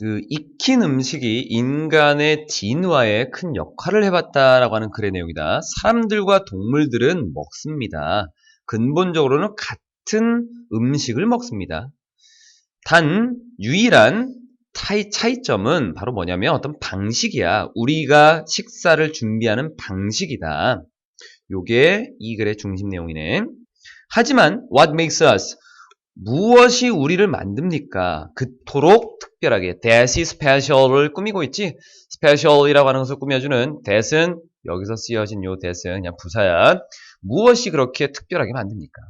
그 익힌 음식이 인간의 진화에 큰 역할을 해봤다라고 하는 글의 내용이다. 사람들과 동물들은 먹습니다. 근본적으로는 같은 음식을 먹습니다. 단 유일한 차이, 차이점은 바로 뭐냐면 어떤 방식이야. 우리가 식사를 준비하는 방식이다. 요게 이 글의 중심 내용이네. 하지만 what makes us 무엇이 우리를 만듭니까? 그토록 특별하게 that is special을 꾸미고 있지. special이라고 하는 것을 꾸며주는 that은 여기서 쓰여진 요 that은 그냥 부사야. 무엇이 그렇게 특별하게 만듭니까?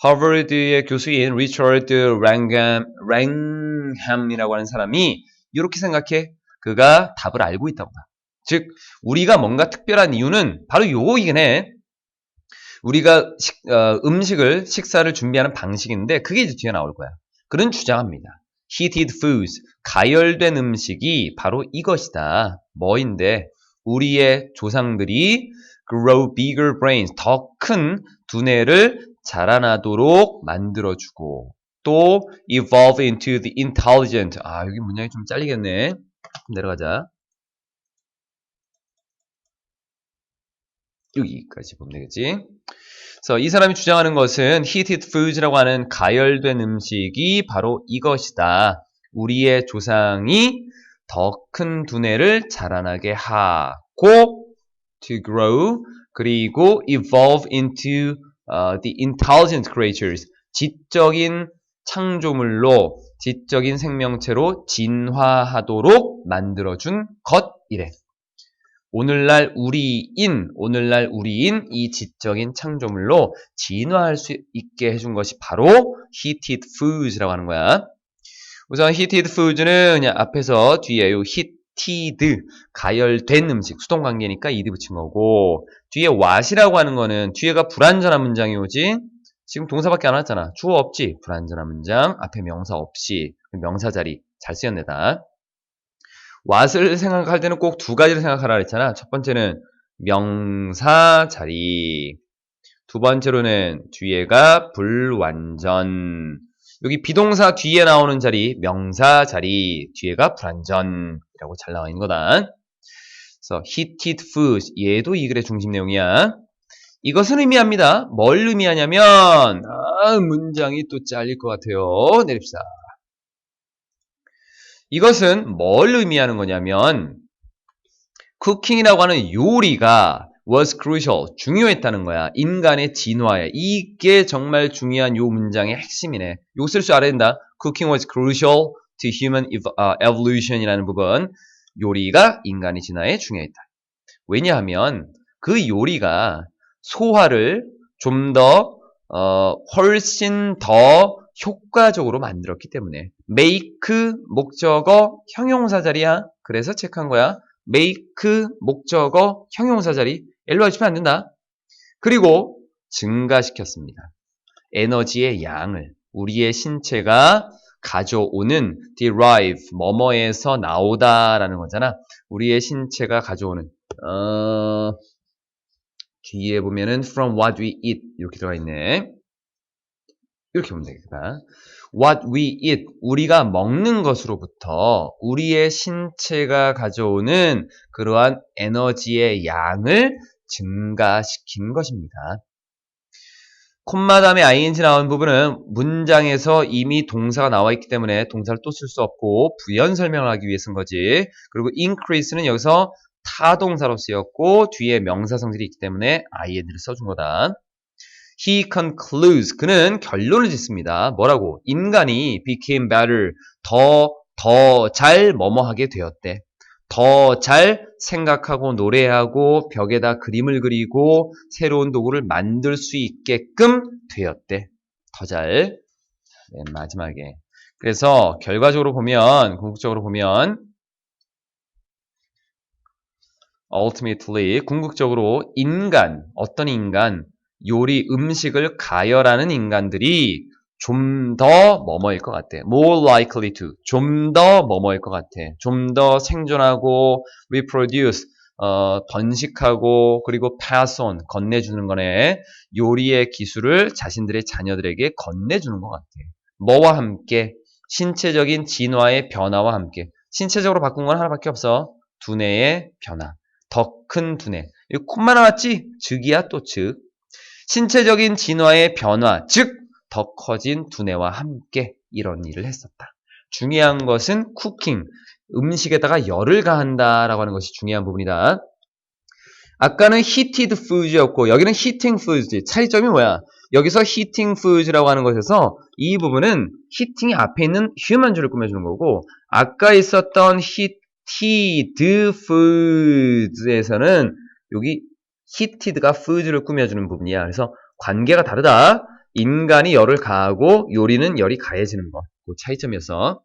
하버드의 교수인 리처드 랭햄, 랭햄이라고 하는 사람이 이렇게 생각해. 그가 답을 알고 있다고 봐. 즉, 우리가 뭔가 특별한 이유는 바로 요거이긴 해. 우리가 식- 어, 음식을 식사를 준비하는 방식인데 그게 이제 뒤에 나올 거야. 그는 주장합니다. Heated foods, 가열된 음식이 바로 이것이다. 뭐인데 우리의 조상들이 grow bigger brains, 더 큰 두뇌를 자라나도록 만들어주고 또 evolve into the intelligent. 아 여기 문장이 좀 잘리겠네. 좀 내려가자. 여기까지 보면 되겠지. 그래서 이 사람이 주장하는 것은 heated foods라고 하는 가열된 음식이 바로 이것이다. 우리의 조상이 더 큰 두뇌를 자라나게 하고 to grow 그리고 evolve into uh, the intelligent creatures 지적인 창조물로 지적인 생명체로 진화하도록 만들어준 것이래. 오늘날 우리인, 오늘날 우리인 이 지적인 창조물로 진화할 수 있게 해준 것이 바로 heated foods라고 하는 거야. 우선 heated foods는 그냥 앞에서 뒤에 요 heated, 가열된 음식, 수동 관계니까 ed 붙인 거고, 뒤에 what이라고 하는 거는 뒤에가 불완전한 문장이 오지? 지금 동사밖에 안 왔잖아. 주어 없지? 불완전한 문장, 앞에 명사 없이, 명사 자리 잘 쓰였네다. What을 생각할 때는 꼭 두 가지를 생각하라 그랬잖아. 첫 번째는 명사 자리. 두 번째로는 뒤에가 불완전. 여기 비동사 뒤에 나오는 자리, 명사 자리, 뒤에가 불완전이라고 잘 나와 있는 거다. 그래서 heated foods, 얘도 이 글의 중심 내용이야. 이것은 의미합니다. 뭘 의미하냐면, 아, 문장이 또 잘릴 것 같아요. 내립시다. 이것은 뭘 의미하는 거냐면 쿠킹이라고 하는 요리가 was crucial 중요했다는 거야. 인간의 진화에 이게 정말 중요한 요 문장의 핵심이네. 요쓸줄 알아야 된다. Cooking was crucial to human 어, evolution이라는 부분. 요리가 인간의 진화에 중요했다. 왜냐하면 그 요리가 소화를 좀더 어, 훨씬 더 효과적으로 만들었기 때문에 make 목적어 형용사 자리야. 그래서 체크한 거야. make 목적어 형용사 자리 일로 와주면 안 된다. 그리고 증가시켰습니다. 에너지의 양을 우리의 신체가 가져오는 derive 뭐뭐에서 나오다라는 거잖아. 우리의 신체가 가져오는 어, 뒤에 보면은 from what we eat 이렇게 들어가 있네. 이렇게 보면 되겠다. What we eat, 우리가 먹는 것으로부터 우리의 신체가 가져오는 그러한 에너지의 양을 증가시킨 것입니다. 콤마 다음에 ing 나온 부분은 문장에서 이미 동사가 나와 있기 때문에 동사를 또 쓸 수 없고 부연 설명을 하기 위해 쓴 거지. 그리고 increase는 여기서 타동사로 쓰였고 뒤에 명사 성질이 있기 때문에 ing를 써준 거다. He concludes. 그는 결론을 짓습니다. 뭐라고? 인간이 became better. 더, 더 잘 뭐뭐하게 되었대. 더 잘 생각하고 노래하고 벽에다 그림을 그리고 새로운 도구를 만들 수 있게끔 되었대. 더 잘. 맨 마지막에. 그래서 결과적으로 보면, 궁극적으로 보면, ultimately, 궁극적으로 인간, 어떤 인간, 요리, 음식을 가열하는 인간들이 좀 더 뭐뭐일 것 같아. more likely to. 좀 더 뭐뭐일 것 같아. 좀 더 생존하고 reproduce. 어, 번식하고 그리고 pass on. 건네주는 거네. 요리의 기술을 자신들의 자녀들에게 건네주는 것 같아. 뭐와 함께 신체적인 진화의 변화와 함께 신체적으로 바꾼 건 하나밖에 없어. 두뇌의 변화. 더 큰 두뇌. 이 콤마 나왔지? 즉이야 또 즉. 신체적인 진화의 변화, 즉 더 커진 두뇌와 함께 이런 일을 했었다. 중요한 것은 쿠킹, 음식에다가 열을 가한다라고 하는 것이 중요한 부분이다. 아까는 heated foods였고 여기는 heating foods. 차이점이 뭐야? 여기서 heating foods라고 하는 것에서 이 부분은 heating이 앞에 있는 human주를 꾸며주는 거고 아까 있었던 heated foods에서는 여기 heated가 foods를 꾸며주는 부분이야. 그래서 관계가 다르다. 인간이 열을 가하고 요리는 열이 가해지는 것. 그 차이점이었어.